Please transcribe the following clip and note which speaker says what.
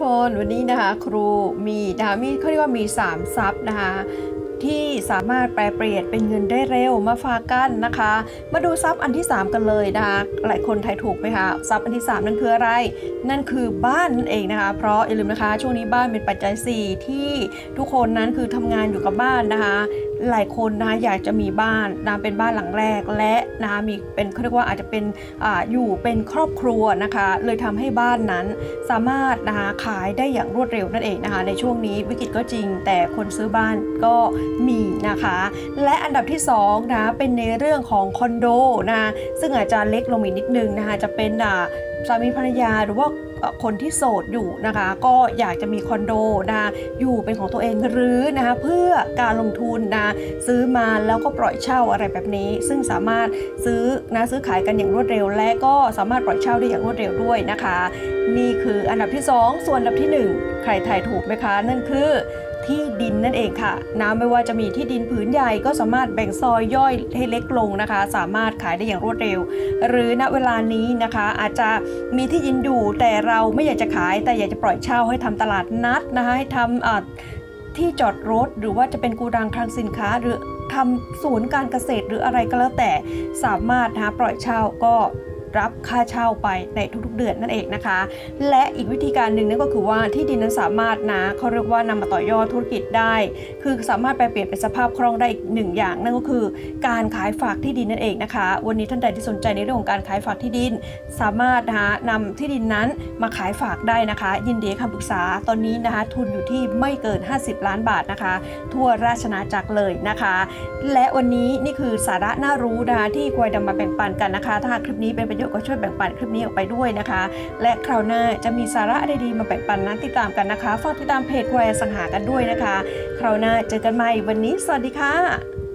Speaker 1: พลวันนี้นะคะครูมีนะคะมีเขาเรียกว่ามี3ซับนะคะที่สามารถแปลเปลี่ยนเป็นเงินได้เร็วมาฝากกันนะคะ มาดูซับอันที่ 3 กันเลยนะคะหลายคนทายถูกไหมคะซับอันที่ 3 นั่นคืออะไร นั่นคือบ้านนั่นเองนะคะ เพราะอย่าลืมนะคะ ช่วงนี้บ้านเป็นปัจจัย 4 ที่ทุกคนนั้นคือทำงานอยู่กับบ้านนะคะหลายคนนะคะอยากจะมีบ้านนะเป็นบ้านหลังแรกและนะคะมีเป็นเขาเรียกว่าอาจจะเป็นออยู่เป็นครอบครัวนะคะ เลยทำให้บ้านนั้นสามารถนะคะขายได้อย่างรวดเร็วนั่นเองนะคะในช่วงนี้วิกฤตก็จริง แต่คนซื้อบ้านก็มีนะคะ และอันดับที่2นะเป็นในเรื่องของคอนโดนะซึ่งอาจจะเล็กลงอีกนิดนึงนะคะจะเป็นสามีภรรยาหรือว่า คนที่โสดอยู่นะคะ ก็อยากจะมีคอนโดนะคะอยู่เป็นของตัวเองหรือนะคะเพื่อการลงทุนนะซื้อมาแล้วก็ปล่อยเช่าอะไรแบบนี้ ซึ่งสามารถซื้อนะซื้อขายกันอย่างรวดเร็ว และก็สามารถปล่อยเช่าได้อย่างรวดเร็วด้วยนะคะ นี่คืออันดับที่ 2 ส่วนอันดับที่ 1 ใครทายถูกไหมคะ นั่นคือ ที่ดินนั่นเองค่ะนะไม่ว่าจะมีที่ดินผืนใหญ่ก็สามารถแบ่งซอยย่อยให้เล็กลงนะคะ สามารถขายได้อย่างรวดเร็ว หรือณเวลานี้นะคะ อาจจะมีที่ดินอยู่แต่เราไม่อยากจะขาย แต่อยากจะปล่อยเช่าให้ทำตลาดนัดนะคะให้ทำที่จอดรถหรือว่าจะเป็นกูดังคลังสินค้า หรือทำศูนย์การเกษตรหรืออะไรก็แล้วแต่สามารถนะคะปล่อยเช่าก็ รับค่าเช่าไปในทุกๆเดือนนั่นเองนะคะ และอีกวิธีการหนึ่งนั่นก็คือว่าที่ดินนั้นสามารถนะเขาเรียกว่านำมาต่อยอดธุรกิจได้ คือสามารถแปลเปลี่ยนเป็นสภาพคล่องได้อีกหนึ่งอย่างนั่นก็คือ การขายฝากที่ดินนั่นเองนะคะ วันนี้ท่านใดที่สนใจในเรื่องของการขายฝากที่ดิน สามารถนะคะนำที่ดินนั้นมาขายฝากได้นะคะ ยินดีคำปรึกษาตอนนี้นะคะ ทุนอยู่ที่ไม่เกิน 50 ล้านบาทนะคะ ทั่วราชนาจักรเลยนะคะ และวันนี้นี่คือสาระน่ารู้นะคะที่ควยดำมาแบ่งปันกันนะคะ ถ้าหากคลิปนี้เป็นประโยชน์ก็ช่วยแบ่งปันคลิปนี้ออกไปด้วยนะคะ และคราวหน้าจะมีสาระดีๆมาแบ่งปันนั้นติดตามกันนะคะฝากติดตามเพจควายสังหากันด้วยนะคะ คราวหน้าเจอกันใหม่วันนี้สวัสดีค่ะ